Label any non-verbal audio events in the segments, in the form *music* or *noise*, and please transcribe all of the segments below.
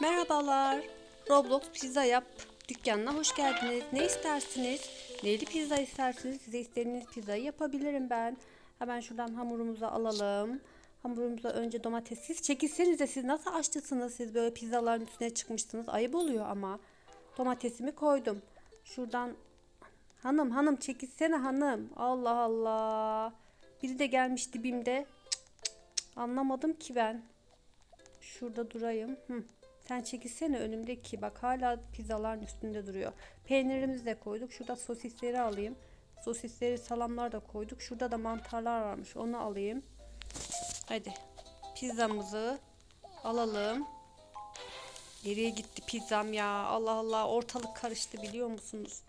Merhabalar. Roblox Pizza Yap dükkanına hoş geldiniz. Ne istersiniz? Neyli pizza istersiniz? Size istediğiniz pizzayı yapabilirim ben. Hemen şuradan hamurumuzu alalım. Hamurumuza önce domates. Siz çekilsenize siz nasıl aşçısınız? Siz böyle pizzaların üstüne çıkmışsınız. Ayıp oluyor ama. Domatesimi koydum. Şuradan hanım hanım çekilsene hanım. Allah Allah. Biri de gelmiş dibimde. Cık, cık, cık. Anlamadım ki ben. Şurada durayım. Hı. Sen çekilsene önümdeki. Bak hala pizzaların üstünde duruyor. Peynirimizi de koyduk. Şurada sosisleri alayım. Sosisleri salamlar da koyduk. Şurada da mantarlar varmış. Onu alayım. Hadi. Pizzamızı alalım. Nereye gitti pizzam ya? Allah Allah ortalık karıştı biliyor musunuz?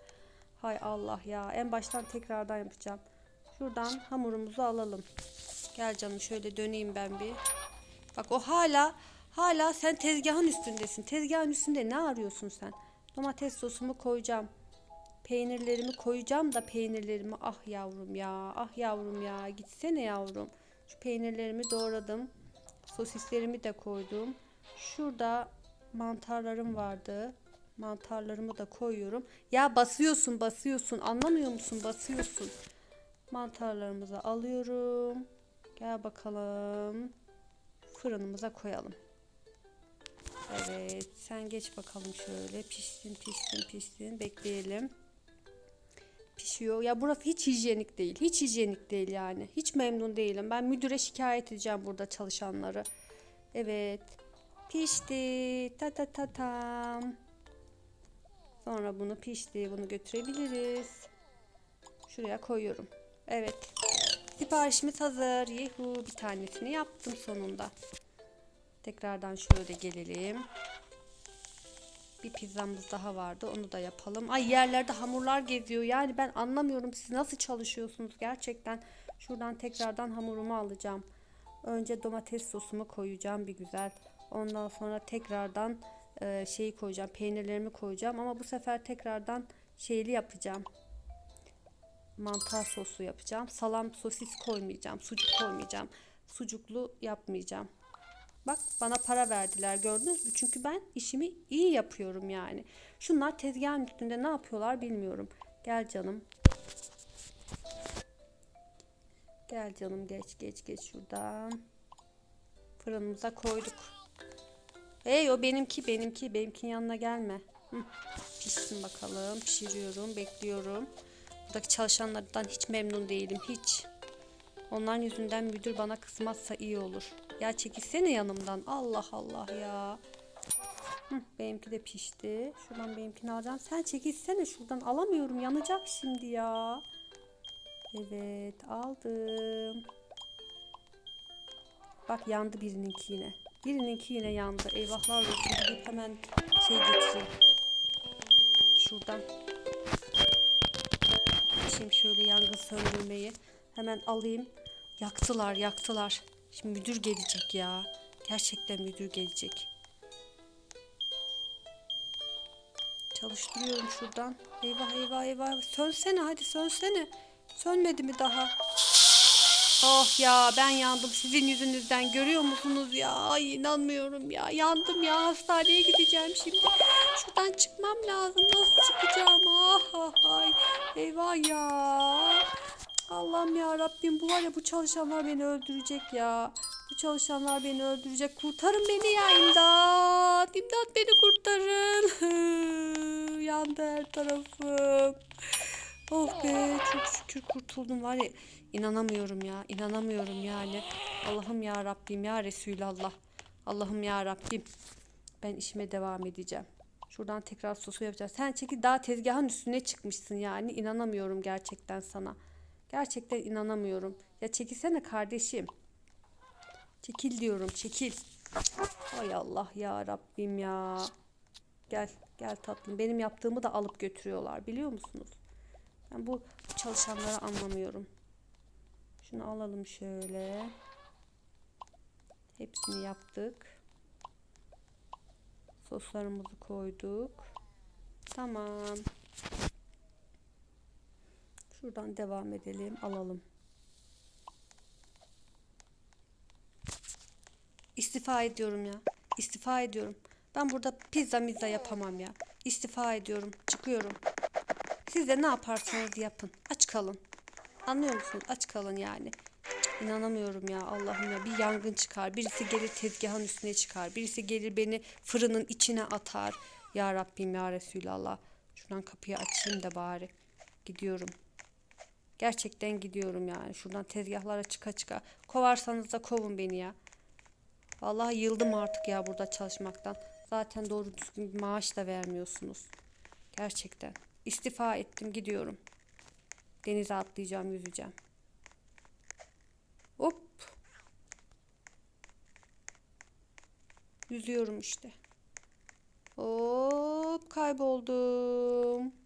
Hay Allah ya. En baştan tekrardan yapacağım. Şuradan hamurumuzu alalım. Gel canım şöyle döneyim ben bir. Bak o hala hala sen tezgahın üstündesin. Tezgahın üstünde ne arıyorsun sen? Domates sosumu koyacağım. Peynirlerimi koyacağım da peynirlerimi ah yavrum ya ah yavrum ya gitsene yavrum. Şu peynirlerimi doğradım. Sosislerimi de koydum. Şurada mantarlarım vardı. Mantarlarımı da koyuyorum. Ya basıyorsun basıyorsun anlamıyor musun basıyorsun. Mantarlarımızı alıyorum. Gel bakalım fırınımıza koyalım. Evet, sen geç bakalım şöyle. Pişsin, pişsin, pişsin. Bekleyelim. Pişiyor. Ya burası hiç hijyenik değil. Hiç hijyenik değil yani. Hiç memnun değilim. Ben müdüre şikayet edeceğim burada çalışanları. Evet. Pişti. Ta ta ta tam. Sonra bunu pişti. Bunu götürebiliriz. Şuraya koyuyorum. Evet. Siparişimiz hazır. Yuhu bir tanesini yaptım sonunda. Tekrardan şöyle gelelim. Bir pizzamız daha vardı. Onu da yapalım. Ay yerlerde hamurlar geziyor. Yani ben anlamıyorum siz nasıl çalışıyorsunuz gerçekten. Şuradan tekrardan hamurumu alacağım. Önce domates sosumu koyacağım bir güzel. Ondan sonra tekrardan e, şeyi koyacağım. Peynirlerimi koyacağım. Ama bu sefer tekrardan şeyli yapacağım mantar sosu yapacağım. Salam sosis koymayacağım. Sucuk koymayacağım. Sucuklu yapmayacağım. Bak bana para verdiler gördünüz mü? Çünkü ben işimi iyi yapıyorum yani. Şunlar tezgahın üstünde ne yapıyorlar bilmiyorum. Gel canım. Gel canım geç geç geç şuradan. Fırınımıza koyduk. Hey o benimki benimki benimkinin yanına gelme. Pişsin bakalım. Pişiriyorum bekliyorum. Buradaki çalışanlardan hiç memnun değilim. Hiç. Onların yüzünden müdür bana kızmazsa iyi olur. Ya çekilsene yanımdan. Allah Allah ya. Hı, benimki de pişti. Şuradan benimkini alacağım. Sen çekilsene şuradan. Alamıyorum. Yanacak şimdi ya. Evet aldım. Bak yandı birininki yine. Birininki yine yandı. Eyvahlar olsun. Gidip hemen şey getireyim. Şuradan Şimdi şöyle yangın söndürmeyi hemen alayım. Yaktılar, yaktılar. Şimdi müdür gelecek ya. Gerçekten müdür gelecek. Çalıştırıyorum şuradan. Eyvah eyvah eyvah. Sönsene hadi sönsene. Sönmedi mi daha? Oh ya ben yandım sizin yüzünüzden görüyor musunuz ya? Ay inanmıyorum ya. Yandım ya hastaneye gideceğim şimdi. Şuradan çıkmam lazım. Nasıl çıkacağım? Ah ah ay. Eyvah ya. Allah'ım ya Rabbim bu var ya bu çalışanlar beni öldürecek ya. Bu çalışanlar beni öldürecek. Kurtarın beni ya imdat. İmdat beni kurtarın. *laughs* Yandı her tarafım. Oh be çok şükür kurtuldum var ya inanamıyorum ya inanamıyorum yani Allah'ım ya Rabbim ya Resulallah Allah'ım ya Rabbim ben işime devam edeceğim şuradan tekrar sosu yapacağız sen çekil daha tezgahın üstüne çıkmışsın yani inanamıyorum gerçekten sana gerçekten inanamıyorum ya çekilsene kardeşim çekil diyorum çekil Hay Allah ya Rabbim ya gel gel tatlım benim yaptığımı da alıp götürüyorlar biliyor musunuz ben bu çalışanları anlamıyorum. Şunu alalım şöyle. Hepsini yaptık. Soslarımızı koyduk. Tamam. Şuradan devam edelim. Alalım. İstifa ediyorum ya. İstifa ediyorum. Ben burada pizza mizza yapamam ya. İstifa ediyorum. Çıkıyorum. Siz de ne yaparsanız yapın. Aç kalın. Anlıyor musunuz? Aç kalın yani. İnanamıyorum ya Allah'ım ya. Bir yangın çıkar. Birisi gelir tezgahın üstüne çıkar. Birisi gelir beni fırının içine atar. Ya Rabbim ya Resulallah. Şuradan kapıyı açayım da bari. Gidiyorum. Gerçekten gidiyorum yani. Şuradan tezgahlara çıka çıka. Kovarsanız da kovun beni ya. Vallahi yıldım artık ya burada çalışmaktan. Zaten doğru düzgün bir maaş da vermiyorsunuz. Gerçekten. İstifa ettim gidiyorum. Denize atlayacağım yüzeceğim. Hop. Yüzüyorum işte. Hop kayboldum.